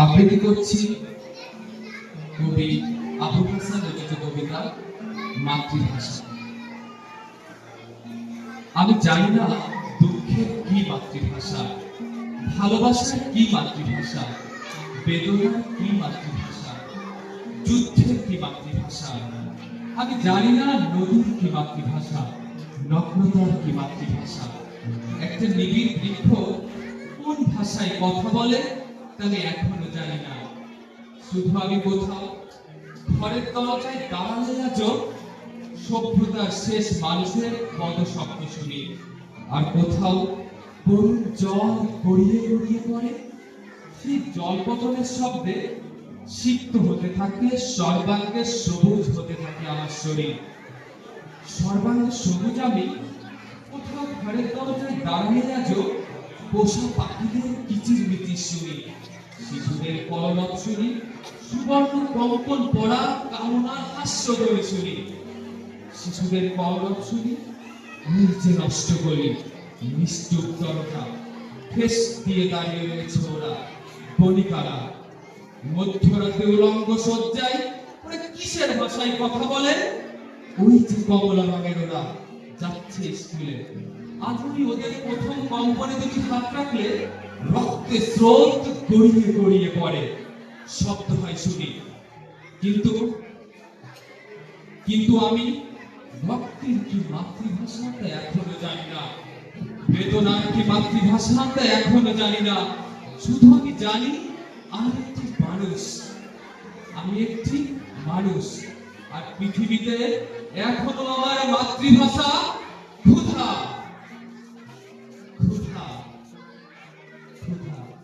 আবৃত্তি করছি কবি আবুল হাসান রচিত কবিতা মাতৃভাষা। আমি জানি না দুঃখের কি মাতৃভাষা, ভালোবাসার কি মাতৃভাষা, বেদনার কি মাতৃভাষা, যুদ্ধের কি মাতৃভাষা, আমি জানি না নদীর কি মাতৃভাষা, নগ্নতার কি মাতৃভাষা। একটা নিবিড় বৃক্ষ কোন ভাষায় কথা বলে? তা এখনও জানি না। শুধু আমি কোথাও ঘরের দরজায় দাঁড়ালে আজ সভ্যতার শেষ মানুষের পদশব্দ শুনি। আর কোথাও করুণ জল গড়িয়ে গড়িয়ে পড়ে, সেই জলপতনের শব্দে সিক্ত হতে থাকে, সর্বাঙ্গে সবুজ হতে থাকে আমার শরীর। সর্বাঙ্গে সবুজ আমি কোথাও ঘরের দরজায় দাঁড়িয়ে আজও পোষা পাখিদের কিচির মিচির শুনি। শিশুদের শুনি সুবর্ণ কঙ্কন পড়া, কামনার হাস্য শুনি শিশুদের শুনি নিচে নষ্ট করি ঠেস দিয়ে দাঁড়িয়ে রয়েছে ওরা, বণিকারা। সজ্জায়, ওরা কিসের ভাষায় কথা বলে? ওই যে কমলা রঙের ওরা যাচ্ছে স্কুলে। আজ ওদের প্রথম কম্পনে দুটি হাত রাখলে রক্তে স্রোত গড়িয়ে গড়িয়ে পড়ে। শব্দ হয় শুনি। কিন্তু কিন্তু আমি ভক্তির কি মাতৃভাষাটা এখনও জানি না? বেদনার কি মাতৃভাষাটা এখনও জানি না? শুধু আমি জানি আমি একটি মানুষ। আমি একটি মানুষ। আর পৃথিবীতে এখনও আমার মাতৃভাষা ক্ষুধা। ক্ষুধা ক্ষুধা